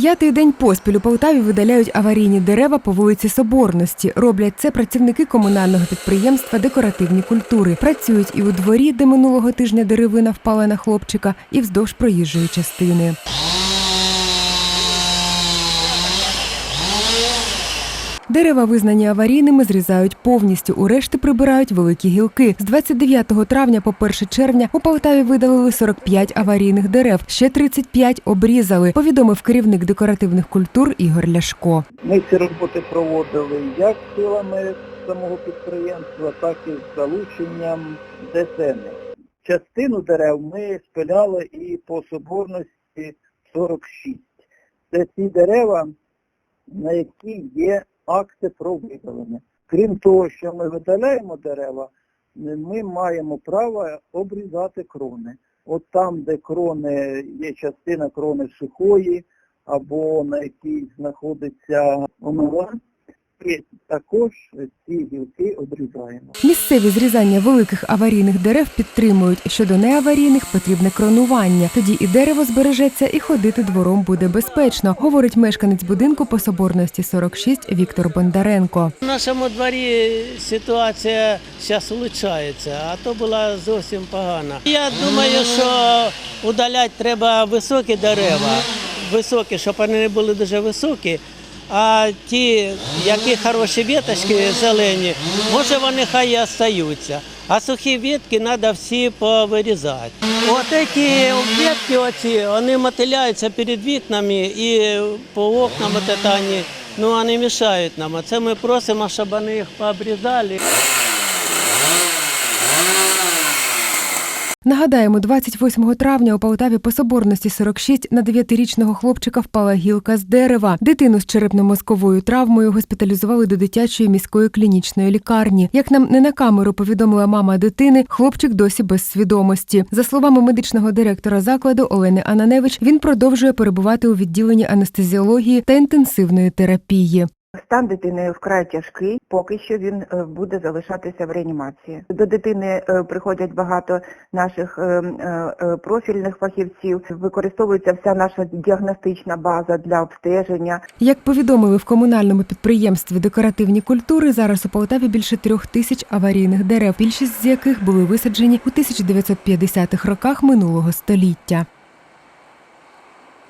П'ятий день поспіль у Полтаві видаляють аварійні дерева по вулиці Соборності. Роблять це працівники комунального підприємства Декоративні культури. Працюють і у дворі, де минулого тижня деревина впала на хлопчика, і вздовж проїжджої частини. Дерева, визнані аварійними, зрізають повністю. У решти прибирають великі гілки. З 29 травня по 1 червня у Полтаві видалили 45 аварійних дерев. Ще 35 обрізали. Повідомив керівник декоративних культур Ігор Ляшко. Ми ці роботи проводили як силами самого підприємства, так і з залученням ДСН. Частину дерев ми спиляли і по соборності 46. Це ті дерева, на які є акти про видалення. Крім того, що ми видаляємо дерева, ми маємо право обрізати крони. От там, де крони, є частина крони сухої, або на якій знаходиться омела, і також ці гілки обрізаємо. Місцеві зрізання великих аварійних дерев підтримують. Щодо неаварійних потрібне кронування. Тоді і дерево збережеться, і ходити двором буде безпечно, говорить мешканець будинку по соборності 46 Віктор Бондаренко. В нашому дворі ситуація зараз улучшається, а то була зовсім погана. Я думаю, що удаляти треба високі дерева, високі, щоб вони не були дуже високі. А ті, які хороші віточки зелені, може вони хай і остаються. А сухі вітки треба всі повирізати. От ці вітки оці, вони мотиляються перед вікнами і по окнам от вони, ну, вони мішають нам. А це ми просимо, щоб вони їх пообрізали. Нагадаємо, 28 травня у Полтаві по соборності 46 на 9-річного хлопчика впала гілка з дерева. Дитину з черепно-мозковою травмою госпіталізували до дитячої міської клінічної лікарні. Як нам не на камеру повідомила мама дитини, хлопчик досі без свідомості. За словами медичного директора закладу Олени Ананевич, він продовжує перебувати у відділенні анестезіології та інтенсивної терапії. Стан дитини вкрай тяжкий, поки що він е, буде залишатися в реанімації. До дитини е, приходять багато наших е, е, е, профільних фахівців, використовується вся наша діагностична база для обстеження. Як повідомили в комунальному підприємстві декоративні культури, зараз у Полтаві більше трьох тисяч аварійних дерев, більшість з яких були висаджені у 1950-х роках минулого століття.